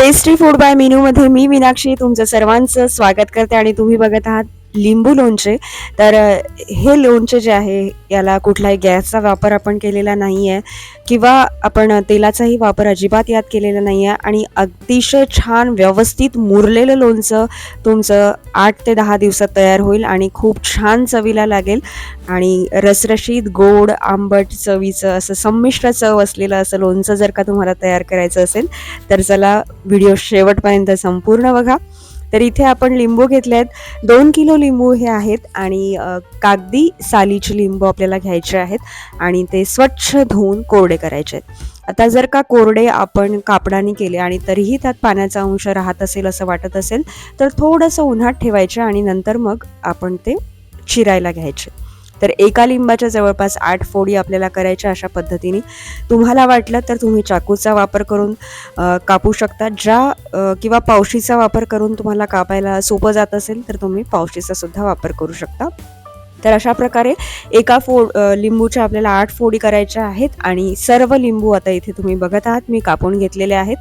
Tasty food by मेनूमध्ये मी मीनाक्षी तुमचं सर्वांचं स्वागत करते आणि तुम्ही बघत आहात लिंबू लोणचे. तर हे लोणचे जे आहे याला कुठलाही गॅसचा वापर आपण केलेला नाही आहे किंवा आपण तेलाचाही वापर अजिबात यात केलेला नाही आहे आणि अतिशय छान व्यवस्थित मुरलेलं लोणचं तुमचं आठ ते दहा दिवसात तयार होईल आणि खूप छान चवीला लागेल. आणि रसरशीत गोड आंबट चवीचं असं संमिश्र चव असलेलं असं लोणचं जर का तुम्हाला तयार करायचं असेल तर चला व्हिडिओ शेवटपर्यंत संपूर्ण बघा. तर इथे आपण लिंबू घेतले आहेत दोन किलो लिंबू हे आहेत आणि कागदी सालीचे लिंबू आपल्याला घ्यायचे आहेत आणि ते स्वच्छ धुवून कोरडे करायचे आहेत. आता जर का कोरडे आपण कापडाने केले आणि तरीही त्यात पाण्याचा अंश राहत असेल असं वाटत असेल तर थोडंसं उन्हात ठेवायचे आणि नंतर मग आपण ते चिरायला घ्यायचे. तर एका लिंबाच्या जवळपास आठ फोडी आपल्याला करायच्या अशा पद्धतीने. तुम्हाला वाटलं तर तुम्ही चाकूचा वापर करून कापू शकता. ज्या किंवा पावशीचा वापर करून तुम्हाला कापायला सोपं जात असेल तर तुम्ही पावशीचा सुद्धा वापर करू शकता. तर अशा प्रकारे एका फो लिंबूच्या आपल्याला आठ फोडी करायच्या आहेत आणि सर्व लिंबू आता इथे तुम्ही बघत आहात. मी कापून घेतलेले आहेत.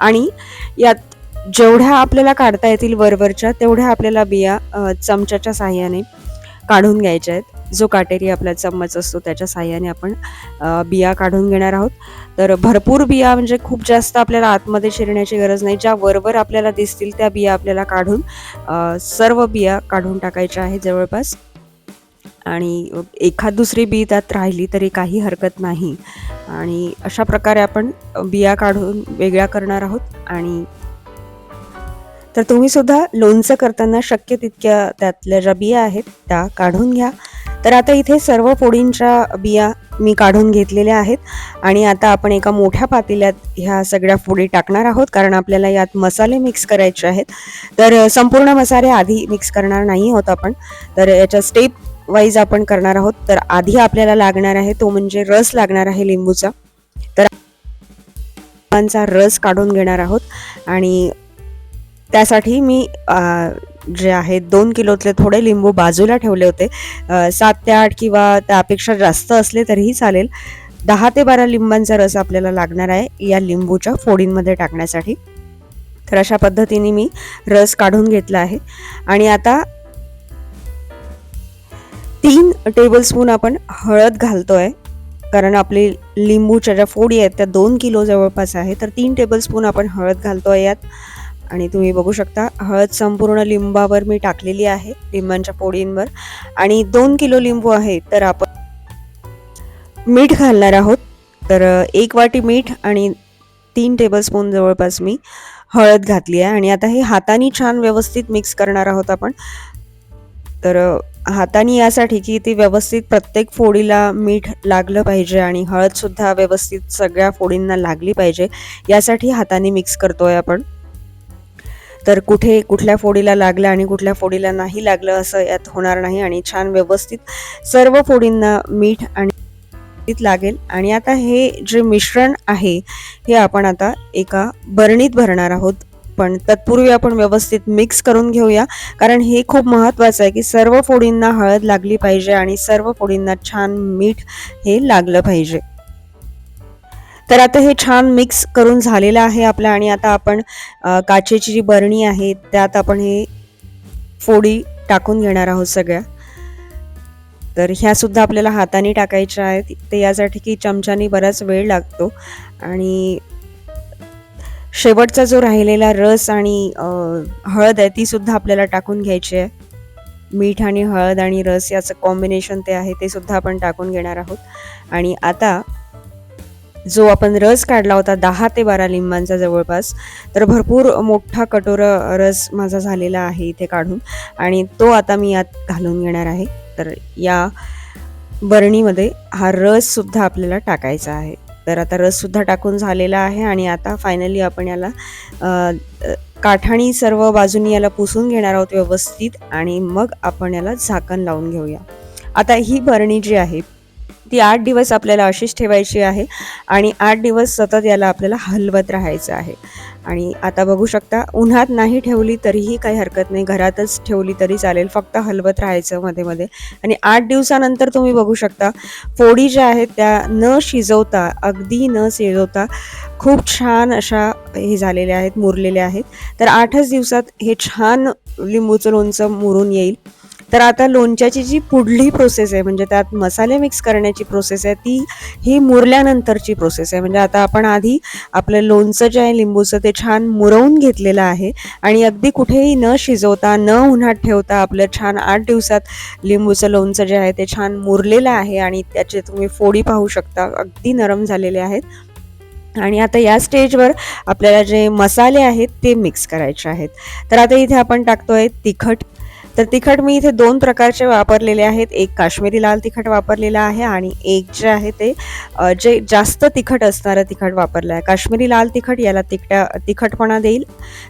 आणि यात जेवढ्या आपल्याला काढता येतील वरवरच्या तेवढ्या आपल्याला बिया चमच्याच्या साह्याने काढून घ्यायच्या आहेत. जो काटेरी आपला चम्मच असतो त्याच्या साह्याने आपण बिया काढून घेणार आहोत. तर भरपूर बिया म्हणजे खूप जास्त आपल्याला आतमध्ये शिरण्याची गरज नाही. ज्या वरवर आपल्याला दिसतील त्या बिया आपल्याला काढून सर्व बिया काढून टाकायच्या आहेत जवळपास. आणि एखाद दुसरी बी त्यात राहिली तरी काही हरकत नाही. आणि अशा प्रकारे आपण बिया काढून वेगळ्या करणार आहोत. आणि तर तुम्ही सुद्धा लोणचं करताना शक्य तितक्या त्यातल्या ज्या बिया आहेत त्या काढून घ्या. तर आता इथे सर्व फोडींच्या बिया मी काढून घेतलेल्या आहेत आणि आता आपण एका मोठ्या पातेल्यात ह्या सगळ्या फोडी टाकणार आहोत कारण आपल्याला यात मसाले मिक्स करायचे आहेत. तर संपूर्ण मसाले आधी मिक्स करणार नाही आहोत आपण. तर याच्या स्टेप वाईज आपण करणार आहोत. तर आधी आपल्याला लागणार आहे तो म्हणजे रस लागणार आहे लिंबूचा. तर रस काढून घेणार आहोत आणि त्यासाठी मी जे आहेत दोन किलोतले थोडे लिंबू बाजूला ठेवले होते. सात ते आठ किंवा त्यापेक्षा जास्त असले तरीही चालेल. दहा ते बारा लिंबांचा रस आपल्याला लागणार आहे या लिंबूच्या फोडींमध्ये टाकण्यासाठी. तर अशा पद्धतीने मी रस काढून घेतला आहे. आणि आता तीन टेबलस्पून आपण हळद घालतोय. कारण आपली लिंबूच्या ज्या फोडी आहेत त्या दोन किलो जवळपास आहे. तर तीन टेबलस्पून आपण हळद घालतोय यात. आणि तुम्ही बघू शकता हळद संपूर्ण लिंबावर मी टाकलेली आहे लिंबांच्या फोडींवर आणि दोन किलो लिंबू आहे तर आपण मीठ घालणार आहोत. तर एक वाटी मीठ आणि तीन टेबलस्पून जवळपास मी हळद घातली आहे. आणि आता हे हाताने छान व्यवस्थित मिक्स करणार आहोत आपण. तर हाताने यासाठी की ती व्यवस्थित प्रत्येक फोडीला मीठ लागलं पाहिजे आणि हळदसुद्धा व्यवस्थित सगळ्या फोडींना लागली पाहिजे यासाठी हाताने मिक्स करतोय आपण. तर कुठे कुठल्या फोडीला लागलं आणि कुठल्या फोडीला नाही लागलं असं यात होणार नाही आणि छान व्यवस्थित सर्व फोडींना मीठ आणि लागेल. आणि आता हे जे मिश्रण आहे हे आपण आता एका बरणीत भरणार आहोत. पण तत्पूर्वी आपण व्यवस्थित मिक्स करून घेऊया कारण हे खूप महत्त्वाचं आहे की सर्व फोडींना हळद लागली पाहिजे आणि सर्व फोडींना छान मीठ हे लागलं पाहिजे. तर आता हे छान मिक्स करून झालेलं आहे आपलं आणि आता आपण काचेची जी बरणी आहे त्यात आपण हे फोडी टाकून घेणार आहोत सगळ्या. तर ह्या सुद्धा आपल्याला हाताने टाकायच्या आहेत. ते यासाठी की चमच्याने बराच वेळ लागतो. आणि शेवटचा जो राहिलेला रस आणि हळद आहे ती सुद्धा आपल्याला टाकून घ्यायची आहे. मीठ आणि हळद आणि रस याचं कॉम्बिनेशन ते आहे ते सुद्धा आपण टाकून घेणार आहोत. आणि आता जो आपण रस काढला होता दहा ते बारा लिंबांचा जवळपास तर भरपूर मोठा कटोर रस माझा झालेला आहे इथे काढून. आणि तो आता मी यात घालून घेणार आहे. तर या बरणीमध्ये हा रस सुद्धा आपल्याला टाकायचा आहे. तर आता रस सुद्धा टाकून झालेला आहे आणि आता फायनली आपण याला काठाणी सर्व बाजूनी याला पुसून घेणार आहोत व्यवस्थित आणि मग आपण याला झाकण लावून घेऊया. आता ही बरणी जी आहे ती आठ दिवस आपल्याला अशीच ठेवायची आहे आणि आठ दिवस सतत याला आपल्याला हलवत राहायचं आहे. आणि आता बघू शकता उन्हात नाही ठेवली तरीही काही हरकत नाही. घरातच ठेवली तरी चालेल फक्त हलवत राहायचं मध्ये मध्ये. आणि आठ दिवसानंतर तुम्ही बघू शकता फोडी ज्या आहेत त्या न शिजवता अगदी न शिजवता खूप छान अशा हे झालेल्या आहेत मुरलेल्या आहेत. तर आठच दिवसात हे छान लिंबूचं लोणचं मुरून येईल. तर आता लोणच्याची जी पुढली प्रोसेस आहे म्हणजे त्यात मसाले मिक्स करण्याची प्रोसेस आहे ती ही मुरल्यानंतरची प्रोसेस आहे. म्हणजे आता आपण आधी आपलं लोणचं जे आहे लिंबूचं ते छान मुरवून घेतलेलं आहे आणि अगदी कुठेही न शिजवता न उन्हात ठेवता आपलं छान आठ दिवसात लिंबूचं लोणचं जे आहे ते छान मुरलेलं आहे आणि त्याचे तुम्ही फोडी पाहू शकता. अगदी नरम झालेले आहेत. आणि आता या स्टेजवर आपल्याला जे मसाले आहेत ते मिक्स करायचे आहेत. तर आता इथे आपण टाकतोय तिखट. तर तिखट मी इथे दोन प्रकारचे वापरलेले आहेत. एक काश्मीरी लाल तिखट वापरलेलं आहे आणि एक जे आहे ते जे जास्त तिखट असणारं तिखट वापरलं आहे. काश्मीरी लाल तिखट याला तिखट्या तिखटपणा देईल.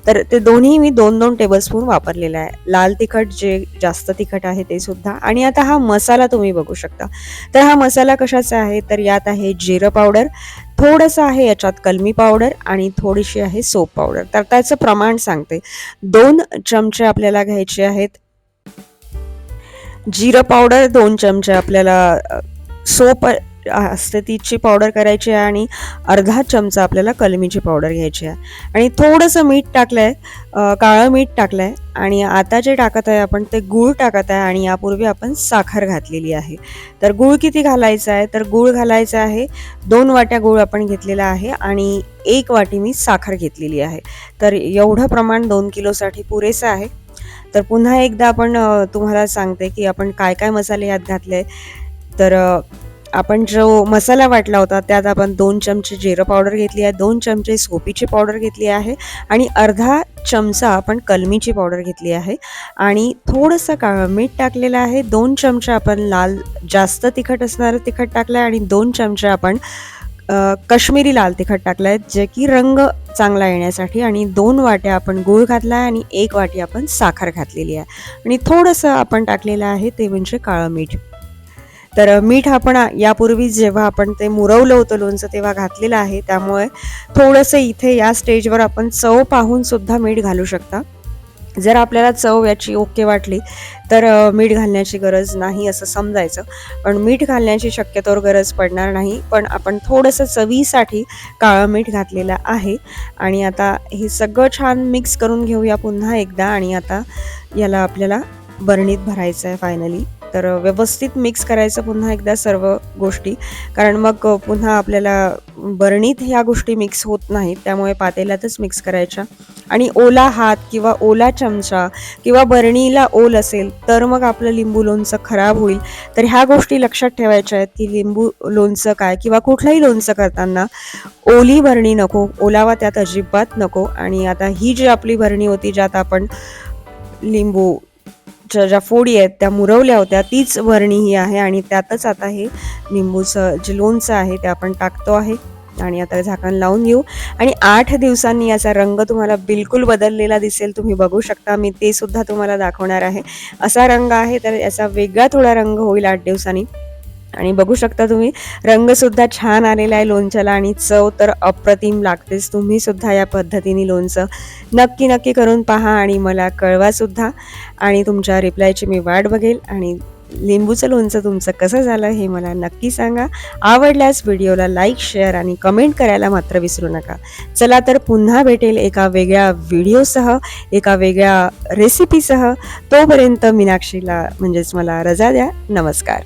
तर ते दोन्ही मी दोन दोन टेबलस्पून वापरलेलं आहे. लाल तिखट जे जास्त तिखट आहे ते सुद्धा. आणि आता हा मसाला तुम्ही बघू शकता. तर हा मसाला कशाचा आहे? तर यात आहे जिरं पावडर. थोडंसं आहे याच्यात कलमी पावडर आणि थोडीशी आहे सोप पावडर. तर त्याचं प्रमाण सांगते. दोन चमचे आपल्याला घ्यायचे आहेत. जिरं पावडर दोन चमचे आपल्याला सोप असते तिची पावडर करायची आहे आणि अर्धा चमचा आपल्याला कलमीची पावडर घ्यायची आहे. आणि थोडंसं मीठ टाकलं आहे काळं मीठ टाकलं आहे आणि आता जे टाकत आहे आपण ते गूळ टाकत आहे आणि यापूर्वी आपण साखर घातलेली आहे. तर गूळ किती घालायचा आहे? तर गूळ घालायचा आहे दोन वाट्या गूळ आपण घेतलेला आहे आणि एक वाटी मी साखर घेतलेली आहे. तर एवढं प्रमाण दोन किलोसाठी पुरेसं आहे. तर पुन्हा एकदा आपण तुम्हाला सांगते की आपण काय काय मसाले यात घातले. तर आपण जो मसाला वाटला होता त्यात आपण दोन चमचे जिरं पावडर घेतली आहे दोन चमचे सोपीची पावडर घेतली आहे आणि अर्धा चमचा आपण कलमीची पावडर घेतली आहे. आणि थोडंसं का मीठ टाकलेलं आहे दोन चमचे आपण लाल जास्त तिखट असणारं तिखट टाकलं आहे आणि दोन चमचे आपण कश्मीरी लाल तिखट टाकलं आहे जे की रंग चांगला येण्यासाठी आणि दोन वाट्या आपण गूळ घातला आहे आणि एक वाटी आपण साखर घातलेली आहे. आणि थोडंसं आपण टाकलेलं आहे ते म्हणजे काळं मीठ. तर मीठ आपण यापूर्वी जेव्हा आपण ते मुरवलं होतं लोणचं तेव्हा घातलेलं आहे त्यामुळे थोडंसं इथे या स्टेजवर आपण चव पाहून सुद्धा मीठ घालू शकता. जर आपल्याला चव याची ओके वाटली तर मीठ घालण्याची गरज नाही असं समजायचं. पण मीठ घालण्याची शक्यतोवर गरज पडणार नाही. पण आपण थोडंसं चवीसाठी काळं मीठ घातलेलं आहे. आणि आता हे सगळं छान मिक्स करून घेऊया पुन्हा एकदा. आणि आता याला आपल्याला बरणीत भरायचं आहे फायनली. तर व्यवस्थित मिक्स करायचं पुन्हा एकदा सर्व गोष्टी. कारण मग पुन्हा आपल्याला बरणीत ह्या गोष्टी मिक्स होत नाहीत त्यामुळे पातेल्यातच मिक्स करायच्या. आणि ओला हात किंवा ओला चमचा किंवा बरणीला ओल असेल तर मग आपलं लिंबू लोणचं खराब होईल. तर ह्या गोष्टी लक्षात ठेवायच्या आहेत की लिंबू लोणचं काय किंवा कुठलंही लोणचं करताना ओली भरणी नको ओलावा त्यात अजिबात नको. आणि आता ही जी आपली भरणी होती ज्यात आपण लिंबू ज्या फोडी आहेत त्या मुरवल्या होत्या तीच भरणी ही आहे आणि त्यातच आता हे लिंबूचं जे लोणचं आहे ते आपण टाकतो आहे. आणि आता झाकण लावून घेऊ. आणि आठ दिवसांनी याचा रंग तुम्हाला बिलकुल बदललेला दिसेल तुम्ही बघू शकता. मी ते सुद्धा तुम्हाला दाखवणार आहे. असा रंग आहे तर याचा वेगळा थोडा रंग होईल आठ दिवसांनी. आणि बघू शकता तुम्ही रंगसुद्धा छान आलेला आहे लोणच्याला आणि चव तर अप्रतिम लागतेच. तुम्ही सुद्धा या पद्धतीने लोणचं नक्की नक्की करून पहा आणि मला कळवासुद्धा आणि तुमच्या रिप्लायची मी वाट बघेल आणि लिंबूचं लोणचं तुमचं कसं झालं हे मला नक्की सांगा. आवडल्यास व्हिडिओला लाईक शेअर आणि कमेंट करायला मात्र विसरू नका. चला तर पुन्हा भेटेल एका वेगळ्या व्हिडिओसह एका वेगळ्या रेसिपीसह तोपर्यंत मीनाक्षीला म्हणजेच मला रजा द्या. नमस्कार.